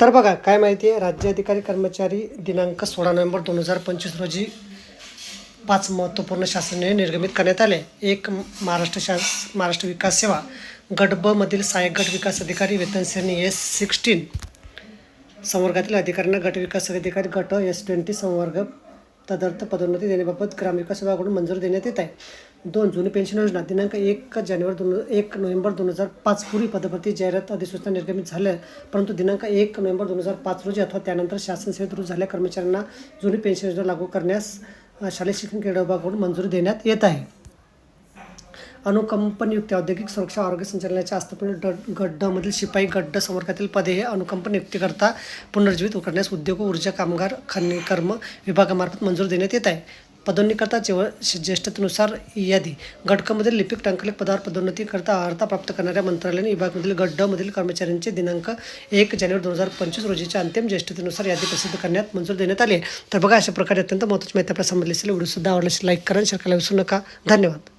तर बघा काय माहिती आहे राज्य अधिकारी कर्मचारी दिनांक सोळा नोव्हेंबर दोन हजार पंचवीस रोजी पाच महत्त्वपूर्ण शासनाने निर्गमित करण्यात आले. एक महाराष्ट्र शास महाराष्ट्र विकास सेवा. गट मधील सहाय्यक गट विकास अधिकारी वेतन श्रेणी एस सिक्स्टीन. संवर्गातील अधिकाऱ्यांना गट विकास अधिकारी गट एस ट्वेंटी संवर्ग तदर्थ पदोन्नती देण्याबाबत ग्रामविकास विभागाकडून मंजूर देण्यात येत आहे. दोन जुनी पेन्शन योजना दिनांक एक जानेवारी दोन एक नोव्हेंबर दोन हजार पाच पूर्वी पदभरती जाहिरात अधिसूचना निर्गमित झाल्या परंतु दिनांक एक नोव्हेंबर दोन हजार पाच रोजी अथवा त्यानंतर शासन सेवेत रुजू झालेल्या कर्मचाऱ्यांना जुनी पेन्शन योजना लागू करण्यास शालेय शिक्षण क्रीडा विभागाकडून मंजुरी देण्यात येत आहे. अनुकंपनयुक्त औद्योगिक सुरक्षा आरोग्य संचालनाच्या आस्थापन ड शिपाई गड्ड संवर्गातील पदे हे अनुकंप नियुक्तीकरता पुनर्जीवित करण्यास उद्योग व ऊर्जा कामगार खनिकर्म विभागामार्फत मंजूर देण्यात येत आहे. पदोन्नीकरता जेव्हा ज्येष्ठतेनुसार यादी. घटकामधील लिपिक टंकलेख पदावर पदोन्नतीकरता अर्हता प्राप्त करणाऱ्या मंत्रालयाने विभागमधील गट ड मधील कर्मचाऱ्यांचे दिनांक एक जानेवारी दोन हजार पंचवीस रोजीच्या अंतिम ज्येष्ठतेनुसार यादी प्रसिद्ध करण्यात मंजूर देण्यात आली तर बघा अशा प्रकारे अत्यंत महत्त्वाची माहिती आपल्या समजली असेल. व्हिडिओसुद्धा आवडला असेल लाईक करा शेअर करायला विसरू नका. धन्यवाद.